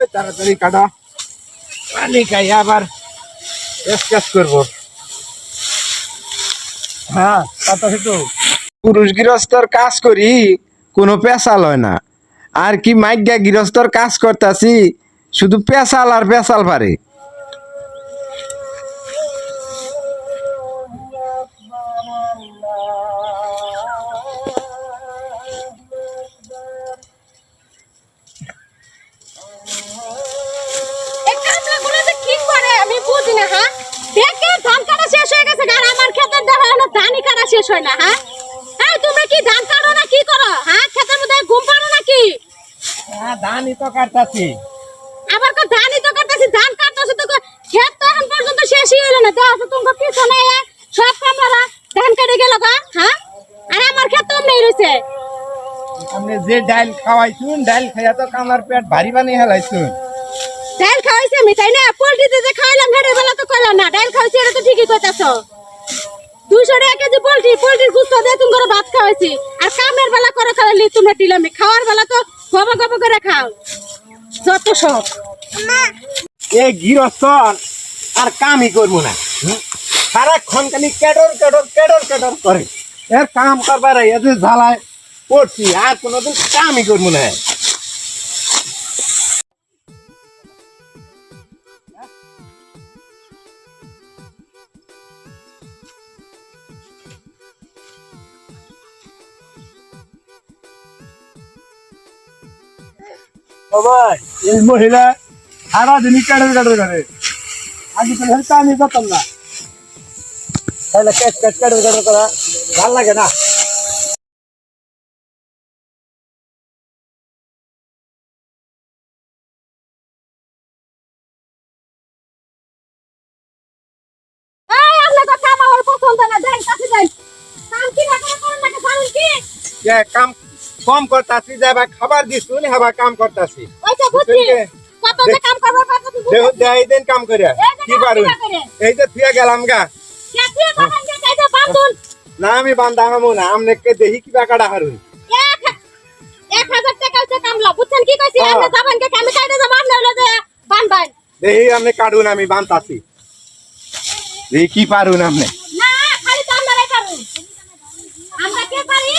তাড়াতাড়ি কাটা। পানি খাই আবার করব। হ্যাঁ কথা পুরুষ গৃহস্থর কাজ করি কোনো পেশাল হয় না। আর কি মাইজ্ঞা গৃহস্থর কাজ করতাছি শুধু পেশাল আর পেশাল পারে। হয় না হ্যাঁ? এই তুমি কি ধান কাটো না কি করো? হ্যাঁ ক্ষেতের মধ্যে ঘুম পাড়ো নাকি? হ্যাঁ ধানই তো কাটতাছি। আবার কো ধানই তো কাটতেছি ধান কাটতেছি তো ক্ষেত তো এখন পর্যন্ত শেষই হলো না। দেখো তোমার পিছনে সব কামলারা ধান কেটে গেল গা হ্যাঁ? আর আমার ক্ষেত তো নেই রয়েছে আপনি যে ডাইল খাওয়াইছুন ডাইল খাইয়া তো কামার পেট ভারী বানিয়ে হেলাইছুন। ডাল খাওয়াইছে আমি তাই না? পোল্ট্রিতে যে খাইলাম ঘাটের বেলা তো কইলাম না। ডাল খাওয়াইছে এটা তো ঠিকই কইতাছ। পোল্ট্রি আর কামের বেলা করে খাওয়ার বেলা তো করে খাও। গৃহস্থ আর কামই করব না। খালি কেডর কেডর করে। কাম করবার আর কোনোদিন কামই করব না। সবাই এই মহিলা সারাদিনই কাটার কাটার করে আগে তো হেলতে আমি করতাম না। তাহলে ক্যাট কাটার কাটার করা ভালো লাগে না। কাম আমার পছন্দ না দেন কাছে দেন কাম কি না করে করেন না জানেন কি যে কাম কম করতাছি যাবা খাবার দিছুন হেবা কাম করতাছি। ওই তো বুঝছি কত যে কাম করবার কত তো দেহ বুঝছি দেয় দিন কাম করিয়া এই যে কি কাম পারুন? কিরা করে? এই যে থুয়ে গেলাম গা। কেটে বাগান দিয়ে কাইতে বাঁধুন না আমি বান্ধা হামু না আমনে কে দেহি কি বাকাটা হারুন। এক এক হাজার টাকা হচ্ছে কামলা। বুঝছেন কি কইছি? হ্যাঁ। আপনি যাবেন কে? আমি কাইতে যাব আপনি হলো যে বান বান দেহি আমনে কাটুন আমি বান্তাছি। দেহি কি পারুন আমনে? না খালি তো আমরাই পারু আমরা কে পারি?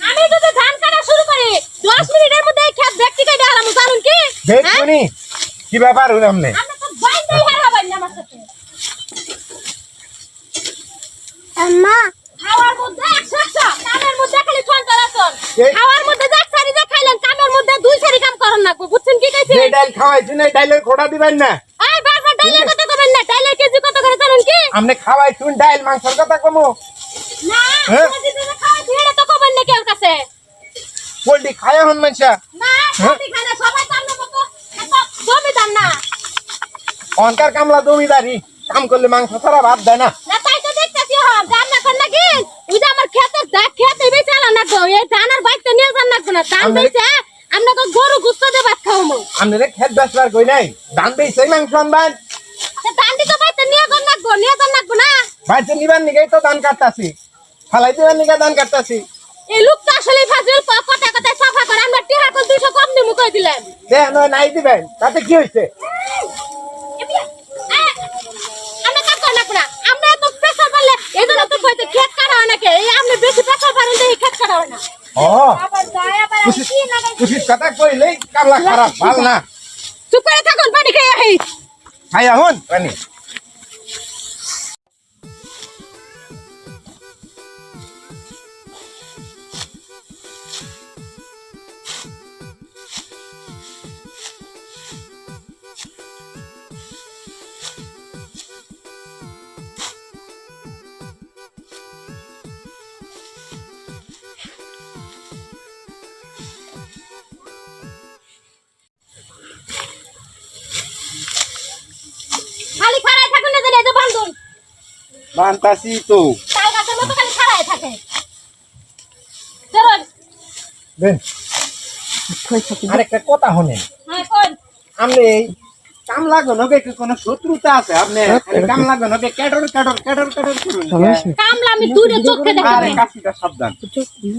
আমি যদি ধান কাটা শুরু করি দশ মিনিটের মধ্যে এই কাটে আলাম জানুন কি? হ্যাঁ? দেখুনি কি ব্যাপার হইল আমনে আমরা তো বাইন্দাই হারাবেন না আমার সাথে। আম্মা। খাওয়ার মধ্যে একশো একশো কামের মধ্যে খালি খাওয়ার মধ্যে যে সারি যে খাইলেন কামের মধ্যে দুই সারি কাম করেন না বুঝছেন কি কইছি? যে ডাইল খাওয়াইছুন এই ডাইলের খোড়া দিবেন না। এই বারবার ডালের কথা কবেন না ডালের কেজি কত করে জানেন কি? আমনে খাওয়াইছুন ডাইল মাংসের কথা কমো। না মতো খায় জমিদার না। অনকার কামলা জমিদারি কাম করলে মাংস ছাড়া ভাত দেয় না। ফালাই দিবার নিগে দান কাটতাছি। এই লোক তো আসলে ফাজিল ক- কথা কথা সাফা করে আমরা টিহার কল দুইশো কম দিমু কই দিলেন? দে নয় নাই দিবেন। তাতে কি হয়েছে আমরা কাজ করি না। পুরা আমরা তো প্রেসার পারলে এই জন্য তো কইতে খেত কাটা হয় নাকি? এই আপনি বেশি প্রেসার পারেন তো এই খেত কাটা হয় না। ও কি কথা কইলেই কামলা খারাপ ভালো না। চুপ করে থাকুন পানি খেয়ে আহি। খাইয়া হন পানি। তো। গাছের মতো খালি খাড়ায় থাকে। চলুন দেন আরেকটা কথা হনেন হ্যাঁ কোন? কামলা কি কোনো শত্রুতা আছে? আপনি কামলা কেটর করুন। কামলা আমি দুইটা চোখে দেখতে পারি না। কাশিটা সাবধান।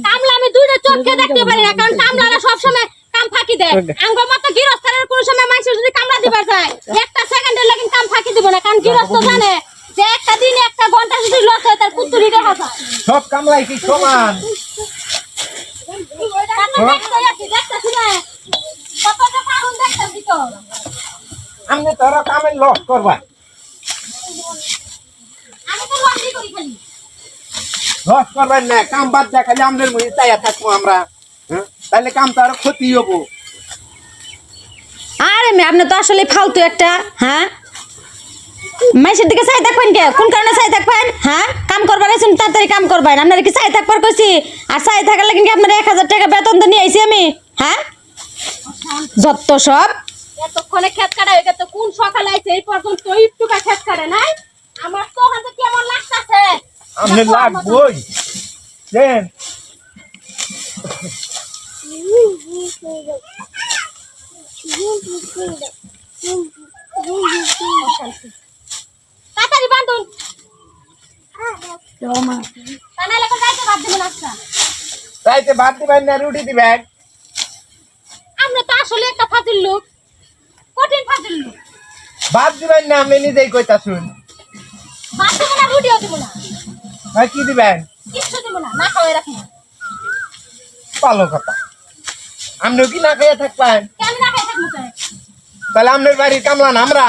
কামলা আমি দুইটা চোখে দেখতে পারি না কারণ কামলারা সবসময় কাম ফাঁকি দেয়। আঙ্গ মতো গৃহস্থের কোন সময় মানুষের যদি কামড়া দিবার যায় একটা সেকেন্ডের লাগি কাম ফাঁকি দিব না কারণ গৃহস্থ জানে যে একটা দিন একটা ঘণ্টা যদি লস হয় তার সব কামলাই কি সমান? তো। আমি তোরা কামের লস করবা। লস করবেন না কাম বাদ আমাদের চাইয়া থাকব আমরা। হ্যাঁ? তাহলে কাম তো আরও ক্ষতি হব। আরে আপনি তো আসলে ফালতু একটা হ্যাঁ? মাইসের দিকে চাই থাকবেন কে কোন কারণে চাই থাকবেন হ্যাঁ কাম করবার আছেন তাড়াতাড়ি কাম করবেন আপনার কি চাই থাকবার কইছি আর চাই থাকার লাগি কি আপনার এক হাজার টাকা বেতন তো নিয়ে আইছি আমি হ্যাঁ যত সব এতক্ষণে ক্ষেত কাটা হয়ে গেছে কোন সকালে আইছে এই পর্যন্ত একটুকা ক্ষেত কাটে নাই আমার তো হাতে কেমন লাগতাছে আমি লাগবই দেন তাড়াতাড়ি বান্ধুন তা নাহলে এখন যাইতে বাদ দিবেন তাইতে ভাত দিবেন না রুটি দিবেন। আমরা তো আসলে একটা ফাজিল লোক। কঠিন ফাজিল লোক। ভাত দিবেন না আমি নিজেই কইতা শুন ভাত দেবো না রুটিও দেবো না। ভাই কি দিবেন? কিচ্ছু দেবো না না খাওয়াই রাখি ভালো কথা। আপনিও কি না খেয়ে থাকবেন? না থাকব তাহলে আপনার বাড়ির কামলা না আমরা?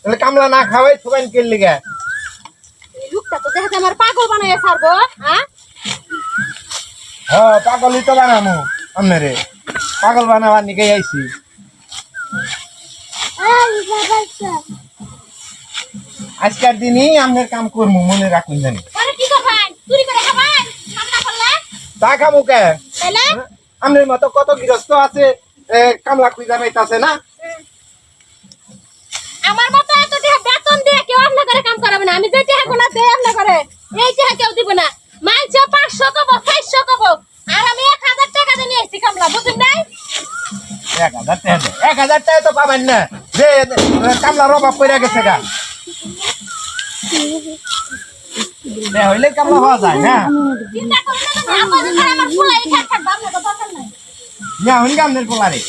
তাহলে কামলা না খাওয়াই থুবেন কে লিগে? এই লোকটা তো দেখাতে আমার পাগল ছাড়বো হ্যাঁ হ্যাঁ পাগলই তো বানামু পাগল বানাবার নিকে আইছি। আজকের দিনই আপনার কাম করব মনে রাখুন জানি। তা খামু কে? তাহলে আপনার মতো কত গৃহস্থ আছে কামলা খুঁজা পাইতাছে না? আমার মতো এত দিয়ে কেউ আপনার করে কাম করাবে না। আমি যে গুলো দেই আপনার করে এই কেউ দিব না। মাইছে পাঁচশো কব চারশো কব আর আমি এক হাজার টাকা দিয়ে নিয়ে এসেছি কামলা বুঝুন নাই? এক হাজার টাকা। এক হাজার টাকা তো পাবেন না। যে কামলার অভাব পড়ে গেছে গা। হইলে কামলা হওয়া যায় না। ঘরে আমার ফুলাই খেয়ে থাকবে আপনার তো দরকার নাই ইয়া হইন গা আপনার পোলারে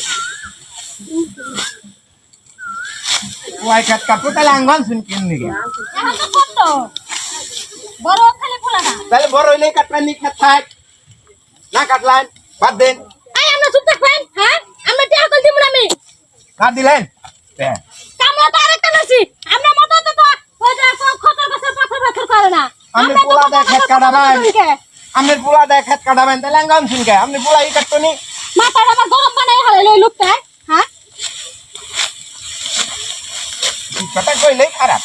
ওয়াই কাট কাটবো তাহলে আঙ্গন শুন কিন নিগে এখন তো কত? বড় খালি ফুলাটা তাহলে বড় হইলে কাটবেন নি খেত থাক। না কাটলেন বাদ দেন। আই আমরা চুপ থাকবেন হ্যাঁ? আমরা টাকা কল দিব না আমি। কাট দিলেন? দে। কামলা তো আরেকটা নাছি। আমরা মতো তো তো ওই যে খতর খতর পাথর পাথর করে না। আমি তো পোলা পাথর কাটাবেন। আপনার পোলা দেয় খেত কাটাবেন তাহলে আঙ্গন শুন কে? আপনি পোলা ই কাটতো নি? মাথাটা আমার গরম বানাই হালে লই লোকটা হ্যাঁ কথা কইলেই খারাপ।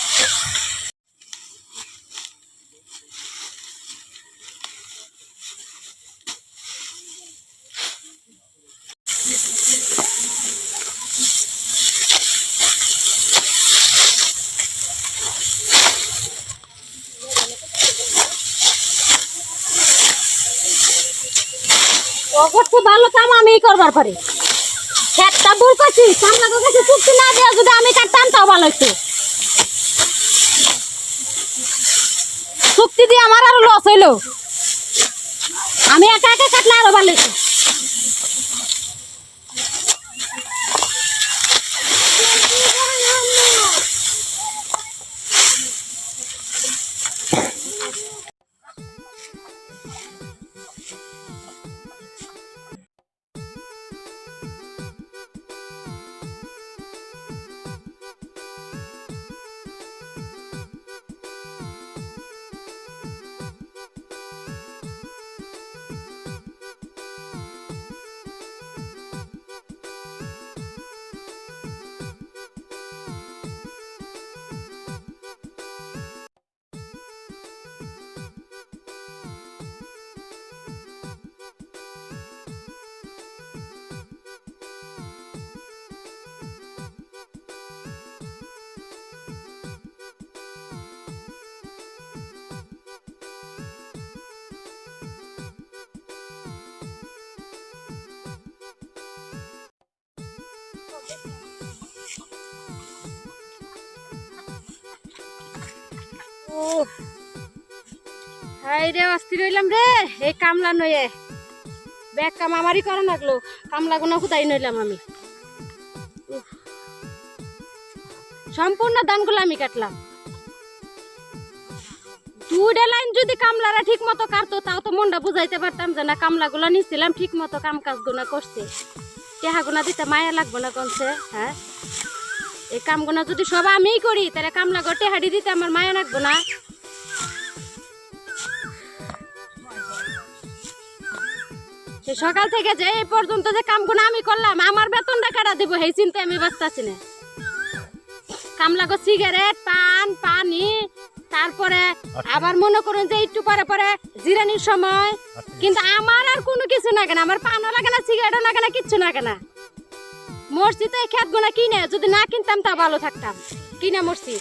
ভালো কাম আমি করবার পারি। খেতটা ভুল করছি সামনে কাছে চুক্তি না দেওয়া যদি আমি কাটতাম তাও ভালো হইতো। চুক্তি দিয়ে আমার আরও লস হইল। আমি একা একা কাটলে আরও ভালো হইতো। হাই রে, অস্থির হইলাম রে। এই কামলা নয়ে ব্যাগ কাম আমারই করা লাগল। কামলা খুদাই নইলাম আমি। সম্পূর্ণ ধানগুলো আমি কাটলাম। লাইন যদি কামলারা ঠিক মতো কাটতো, তাও তো মনটা বুঝাইতে পারতাম যে না, কামলাগুলো নিছিলাম ঠিক মতো কাম কাজ গুনা করছে। টেহা গুনা দিতে মায়া লাগবো না কোনছে হ্যাঁ? এই কামগুনা যদি সব আমিই করি, তাহলে কামলা ঘর টেহাড়ি দিতে আমার মায়া লাগবো না। সকাল থেকে যে এই পর্যন্ত যে কামগুলো আমি করলাম, আমার বেতনটা কাটা দিব, সেই চিন্তা আমি বাঁচতেছি না। কামলাগো সিগারেট পান, পানি তারপরে আবার মনে করুন যে একটু পরে পরে জিরানির সময়। কিন্তু আমার আর কোনো কিছু না কেন, আমার পানও লাগে না, সিগারেটও লাগে না, কিচ্ছু না। কেন মসজিদে খেত কিনে যদি না কিনতাম তা ভালো থাকতাম। কিনা মরছি